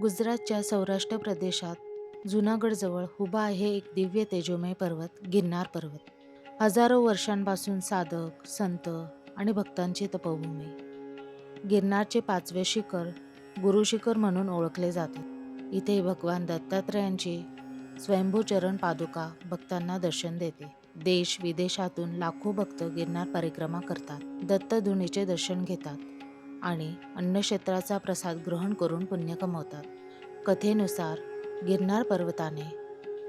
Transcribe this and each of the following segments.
गुजरातच्या सौराष्ट्र प्रदेशात जुनागडजवळ हुबा आहे एक दिव्य तेजोमय पर्वत गिरनार पर्वत. हजारो वर्षांपासून साधक संत आणि भक्तांची तपभूमी. गिरनारचे पाचवे शिखर गुरु शिखर म्हणून ओळखले जाते इथे भगवान दत्तात्रयांची स्वयंभूचरण पादुका भक्तांना दर्शन देते. देश विदेशातून लाखो भक्त गिरनार परिक्रमा करतात. दत्तधुनीचे दर्शन घेतात. आणि अन्नक्षेत्राचा प्रसाद ग्रहण करून पुण्य कमवतात. कथेनुसार गिरनार पर्वताने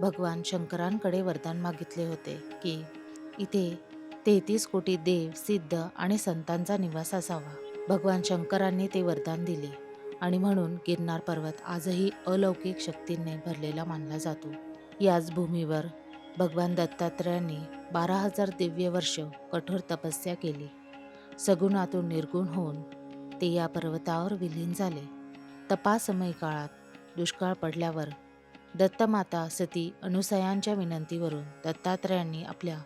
भगवान शंकरांकडे वरदान मागितले होते की इथे तेहतीस कोटी देव सिद्ध आणि संतांचा निवास असावा. भगवान शंकरांनी ते वरदान दिले आणि म्हणून गिरनार पर्वत आजही अलौकिक शक्तींनी भरलेला मानला जातो. याच भूमीवर भगवान दत्तात्रयांनी बारा हजार दिव्य वर्ष कठोर तपस्या केली. सगुणातून निर्गुण होऊन ते या पर्वतावर विलीन झाले. तपासमय काळात दुष्काळ पडल्यावर दत्तमाता सती अनुसयांच्या विनंतीवरून दत्तात्रयांनी आपल्या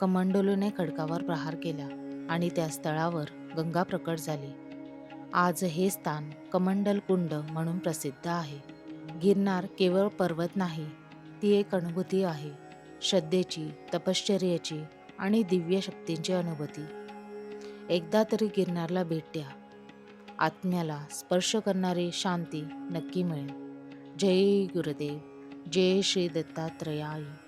कमंडोलूने खडकावर प्रहार केला आणि त्या स्थळावर गंगा प्रकट झाली. आज हे स्थान कमंडल कुंड म्हणून प्रसिद्ध आहे. गिरनार केवळ पर्वत नाही ती एक अनुभूती आहे. श्रद्धेची तपश्चर्याची आणि दिव्य शक्तींची अनुभूती. एकदा तरी गिरनारला भेट द्या. आत्म्याला स्पर्श करणारी शांती नक्की मिळेल. जय गुरुदेव. जय श्री दत्तात्रयाय.